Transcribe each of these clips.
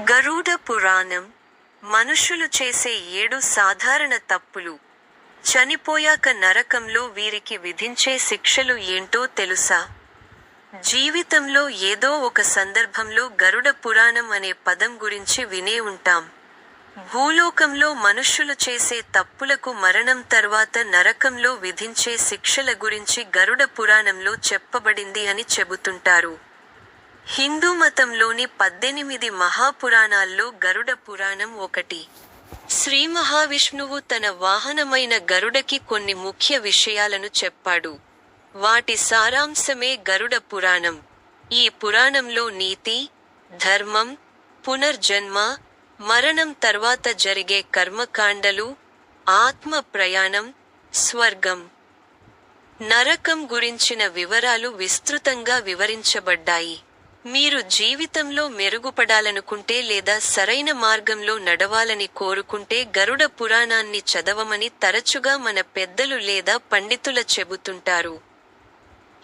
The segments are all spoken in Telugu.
గరుడ పురాణం మనుషులు చేసే ఏడు సాధారణ తప్పులు. చనిపోయాక నరకంలో వీరికి విధించే శిక్షలు ఏంటో తెలుసా? జీవితంలో ఏదో ఒక సందర్భంలో గరుడ పురాణం అనే పదం గురించి వినే ఉంటాం. భూలోకంలో మనుష్యులు చేసే తప్పులకు మరణం తర్వాత నరకంలో విధించే శిక్షల గురించి గరుడ పురాణంలో చెప్పబడింది అని చెబుతుంటారు. హిందూ మతంలోని పద్దెనిమిది మహాపురాణాల్లో గరుడ పురాణం ఒకటి. శ్రీ మహావిష్ణువు తన వాహనమైన గరుడకి కొన్ని ముఖ్య విషయాలను చెప్పాడు. వాటి సారాంశమే గరుడ పురాణం. ఈ పురాణంలో నీతి ధర్మం పునర్జన్మ మరణం తర్వాత జరిగే కర్మకాండలు ఆత్మ ప్రయాణం స్వర్గం. నరకం గురించిన వివరాలు విస్తృతంగా వివరించబడ్డాయి. మీరు జీవితంలో మెరుగుపడాలనుకుంటే లేదా సరైన మార్గంలో నడవాలని కోరుకుంటే గరుడ పురాణాన్ని చదవమని తరచుగా మన పెద్దలు లేదా పండితుల చెబుతుంటారు.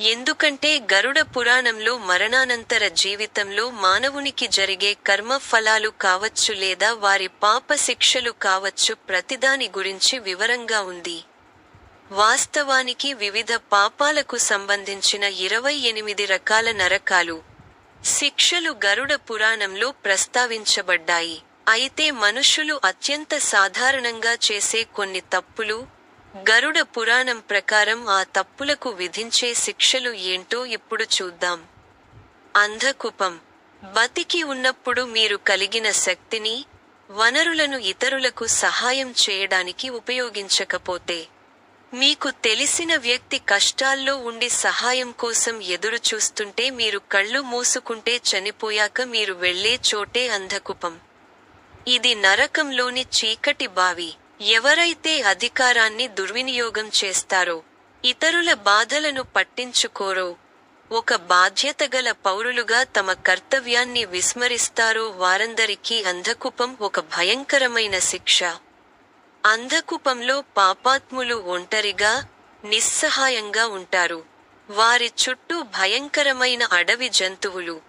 ఎందుకంటే గరుడ పురాణంలో మరణానంతర జీవితంలో మానవునికి జరిగే కర్మ ఫలాలు కావచ్చు లేదా వారి పాప శిక్షలు కావచ్చు ప్రతిదాని గురించి వివరంగా ఉంది. వాస్తవానికి వివిధ పాపాలకు సంబంధించిన ఇరవై ఎనిమిది రకాల నరకాలు. శిక్షలు గరుడ పురాణంలో ప్రస్తావించబడ్డాయి. అయితే మనుషులు అత్యంత సాధారణంగా చేసే కొన్ని తప్పులు గరుడ పురాణం ప్రకారం ఆ తప్పులకు విధించే శిక్షలు ఏంటో ఇప్పుడు చూద్దాం. అంధకుపం. బతికి ఉన్నప్పుడు మీరు కలిగిన శక్తిని వనరులను ఇతరులకు సహాయం చేయడానికి ఉపయోగించకపోతే మీకు తెలిసిన వ్యక్తి కష్టాల్లో ఉండి సహాయం కోసం ఎదురు చూస్తుంటే మీరు కళ్ళు మూసుకుంటే చనిపోయాక మీరు వెళ్ళే చోటే అంధకుపం. ఇది నరకంలోని చీకటి బావి. ఎవరైతే అధికారాన్ని దుర్వినియోగం చేస్తారో ఇతరుల బాధలను పట్టించుకోరో ఒక బాధ్యతగల పౌరులుగా తమ కర్తవ్యాన్ని విస్మరిస్తారో వారందరికీ అంధకుపం ఒక భయంకరమైన శిక్ష. అంధకుపంలో పాపాత్ములు ఒంటరిగా నిస్సహాయంగా ఉంటారు. వారి చుట్టూ భయంకరమైన అడవి జంతువులు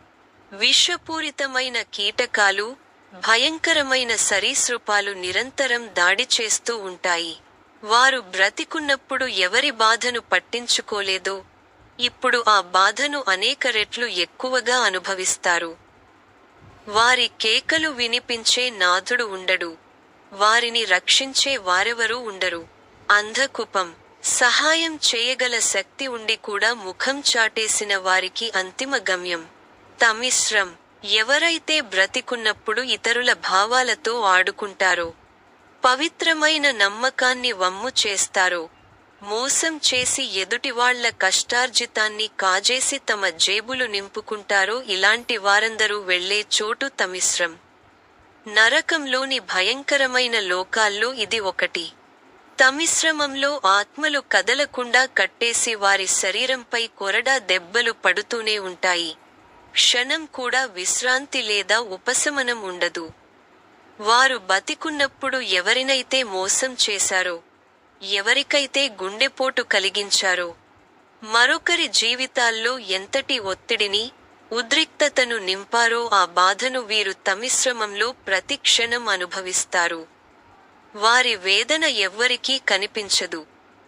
విషపూరితమైన కీటకాలు భయంకరమైన సరీసృపాలు నిరంతరం దాడి చేస్తూ ఉంటాయి. వారు బ్రతికున్నప్పుడు ఎవరి బాధను పట్టించుకోలేదో ఇప్పుడు ఆ బాధను అనేక రెట్లు ఎక్కువగా అనుభవిస్తారు. వారి కేకలు వినిపించే నాథుడు ఉండడు. వారిని రక్షించే వారెవరూ ఉండరు. అంధకుపం సహాయం చేయగల శక్తి ఉండి కూడా ముఖం చాటేసిన వారికి అంతిమ గమ్యం. తమిశ్రం ఎవరైతే బ్రతికున్నప్పుడు ఇతరుల భావాలతో ఆడుకుంటారో పవిత్రమైన నమ్మకాన్ని వమ్ము చేస్తారో మోసం చేసి ఎదుటివాళ్ళ కష్టార్జితాన్ని కాజేసి తమ జేబులు నింపుకుంటారో ఇలాంటి వారందరూ వెళ్ళే చోటు తమిశ్రం. నరకంలోని భయంకరమైన లోకాల్లో ఇది ఒకటి. తమిశ్రమంలో ఆత్మలు కదలకుండా కట్టేసి వారి శరీరంపై కొరడా దెబ్బలు పడుతూనే ఉంటాయి. క్షణం కూడా విశ్రాంతి లేదా ఉపశమనం ఉండదు. వారు బతికున్నప్పుడు ఎవరినైతే మోసం చేశారో ఎవరికైతే గుండెపోటు కలిగించారో మరొకరి జీవితాల్లో ఎంతటి ఒత్తిడిని ఉద్రిక్తతను నింపారో ఆ బాధను వీరు తమిశ్రమంలో ప్రతి క్షణం అనుభవిస్తారు. వారి వేదన ఎవ్వరికీ కనిపించదు.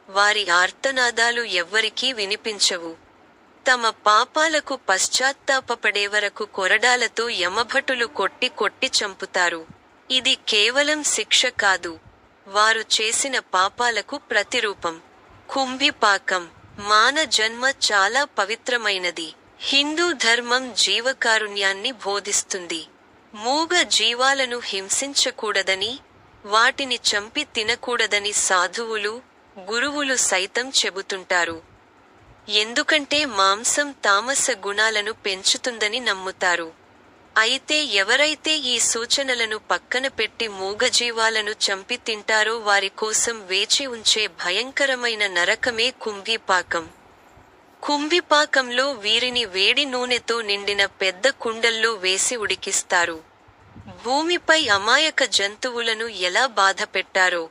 వారి ఆర్తనాదాలు ఎవ్వరికీ వినిపించవు. తమ పాపాలకు పశ్చాత్తాపపడే వరకు కొరడాలతో యమభటులు కొట్టి కొట్టి చంపుతారు. ఇది కేవలం శిక్ష కాదు. వారు చేసిన పాపాలకు ప్రతిరూపం. కుంభిపాకం. మాన జన్మ చాలా పవిత్రమైనది. హిందూ ధర్మం జీవకారుణ్యాన్ని బోధిస్తుంది. మూగ జీవాలను హింసించకూడదని వాటిని చంపి తినకూడదని సాధువులు గురువులు సైతం చెబుతుంటారు. ఎందుకంటే మాంసం తామస గుణాలను పెంచుతుందని నమ్ముతారు. అయితే ఎవరైతే ఈ సూచనలను పక్కన పెట్టి మూగజీవాలను చంపి తింటారో వారి కోసం వేచి ఉంచే భయంకరమైన నరకమే కుంభీపాకం. కుంభిపాకంలో వీరిని వేడి నూనెతో నిండిన పెద్ద కుండల్లో వేసి ఉడికిస్తారు. భూమిపై అమాయక జంతువులను ఎలా బాధ పెట్టారో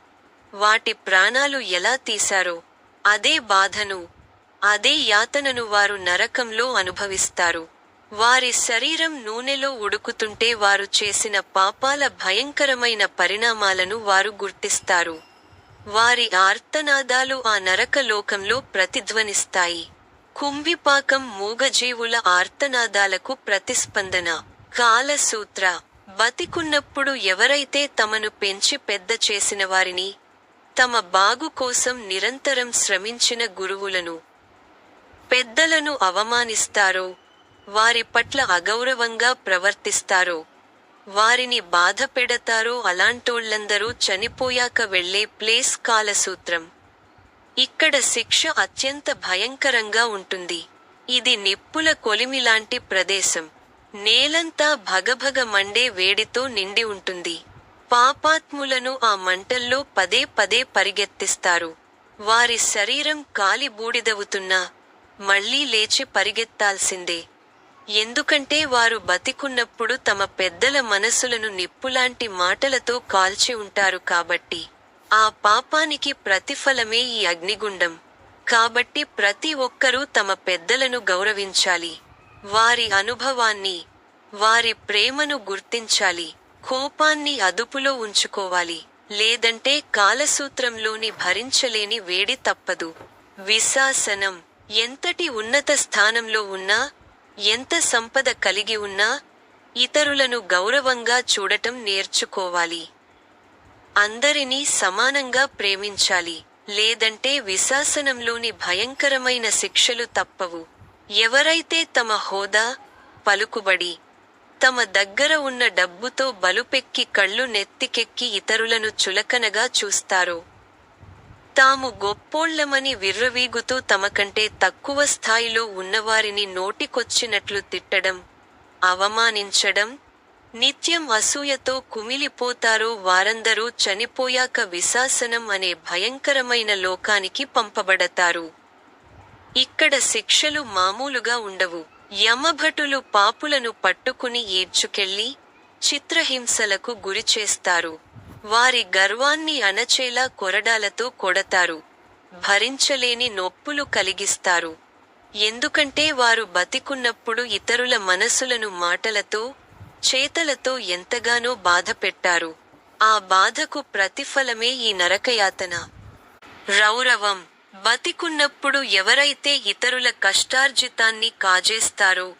వాటి ప్రాణాలు ఎలా తీశారో అదే బాధను అదే యాతనను వారు నరకంలో అనుభవిస్తారు. వారి శరీరం నూనెలో ఉడుకుతుంటే వారు చేసిన పాపాల భయంకరమైన పరిణామాలను వారు గుర్తిస్తారు. వారి ఆర్తనాదాలు ఆ నరక లోకంలో ప్రతిధ్వనిస్తాయి. కుంభిపాకం మూగజీవుల ఆర్తనాదాలకు ప్రతిస్పందన. కాలసూత్ర. బతికున్నప్పుడు ఎవరైతే తమను పెంచి పెద్ద చేసిన వారిని తమ బాగు కోసం నిరంతరం శ్రమించిన గురువులను పెద్దలను అవమానిస్తారో వారి పట్ల అగౌరవంగా ప్రవర్తిస్తారో వారిని బాధ పెడతారో అలాంటోళ్ళందరూ చనిపోయాక వెళ్ళే ప్లేస్ కాలసూత్రం. ఇక్కడ శిక్ష అత్యంత భయంకరంగా ఉంటుంది. ఇది నిప్పుల కొలిమిలాంటి ప్రదేశం. నేలంతా భగభగ మండే వేడితో నిండి ఉంటుంది. పాపాత్ములను ఆ మంటల్లో పదే పదే పరిగెత్తిస్తారు. వారి శరీరం కాలి బూడిదవుతున్నా మళ్ళీ లేచి పరిగెత్తాల్సిందే. ఎందుకంటే వారు బతికున్నప్పుడు తమ పెద్దల మనసులను నిప్పులాంటి మాటలతో కాల్చి ఉంటారు కాబట్టి. ఆ పాపానికి ప్రతిఫలమే ఈ అగ్నిగుండం. కాబట్టి ప్రతి ఒక్కరూ తమ పెద్దలను గౌరవించాలి. వారి అనుభవాన్ని వారి ప్రేమను గుర్తించాలి. కోపాన్ని అదుపులో ఉంచుకోవాలి. లేదంటే కాలసూత్రంలోని భరించలేని వేడి తప్పదు. విశాసనం ఎంతటి ఉన్నత స్థానంలో ఉన్నా ఎంత సంపద కలిగి ఉన్నా ఇతరులను గౌరవంగా చూడటం నేర్చుకోవాలి. అందరినీ సమానంగా ప్రేమించాలి లేదంటే విశాసనంలోని భయంకరమైన శిక్షలు తప్పవు. ఎవరైతే తమ హోదా పలుకుబడి తమ దగ్గర ఉన్న డబ్బుతో బలుపెక్కి కళ్ళు నెత్తికెక్కి ఇతరులను చులకనగా చూస్తారో తాము గొప్పోళ్ళమని విర్రవీగుతూ తమకంటే తక్కువ స్థాయిలో ఉన్నవారిని నోటికొచ్చినట్లు తిట్టడం అవమానించడం నిత్యం అసూయతో కుమిలిపోతారో వారందరూ చనిపోయాక విశాసనం అనే భయంకరమైన లోకానికి పంపబడతారు. ఇక్కడ శిక్షలు మామూలుగా ఉండవు. యమభటులు పాపులను పట్టుకుని ఈడ్చుకెళ్ళి చిత్రహింసలకు గురిచేస్తారు వారి గర్వాన్ని అణచేలా కొరడాలతో కొడతారు. భరించలేని నొప్పులు కలిగిస్తారు. ఎందుకంటే వారు బతికున్నప్పుడు ఇతరుల మనసులను మాటలతో చేతలతో ఎంతగానో బాధ పెట్టారు ఆ బాధకు ప్రతిఫలమే ఈ నరకయాతన. రౌరవం బతికున్నప్పుడు ఎవరైతే ఇతరుల కష్టార్జితాన్ని కాజేస్తారో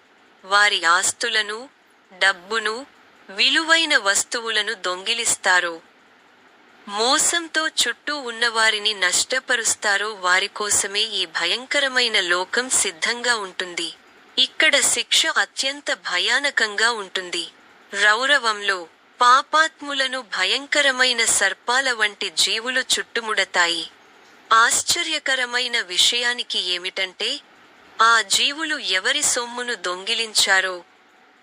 వారి ఆస్తులను డబ్బును విలువైన వస్తువులను దొంగిలిస్తారో మోసంతో చుట్టూ ఉన్నవారిని నష్టపరుస్తారో వారికోసమే ఈ భయంకరమైన లోకం సిద్ధంగా ఉంటుంది. ఇక్కడ శిక్ష అత్యంత భయానకంగా ఉంటుంది. రౌరవంలో పాపాత్ములను భయంకరమైన సర్పాల వంటి జీవులు చుట్టుముడతాయి. ఆశ్చర్యకరమైన విషయానికి ఏమిటంటే ఆ జీవులు ఎవరి సొమ్మును దొంగిలించారో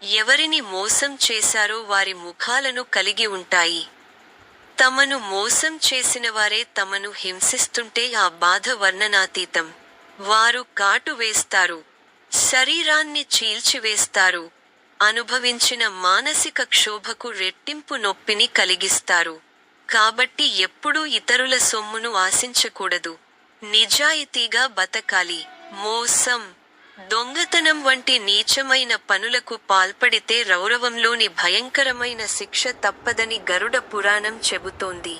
ఎవరిని మోసం చేశారో వారి ముఖాలను కలిగి ఉంటాయి. తమను మోసం చేసిన వారే తమను హింసిస్తుంటే ఆ బాధ వర్ణనాతీతం. వారు కాటు వేస్తారు. శరీరాన్ని చీల్చివేస్తారు. అనుభవించిన మానసిక క్షోభకు రెట్టింపు నొప్పిని కలిగిస్తారు. కాబట్టి ఎప్పుడూ ఇతరుల సొమ్మును ఆశించకూడదు. నిజాయితీగా బతకాలి. మోసం. దొంగతనం వంటి నీచమైన పనులకు పాల్పడితే రౌరవంలోని భయంకరమైన శిక్ష తప్పదని గరుడ పురాణం చెబుతోంది.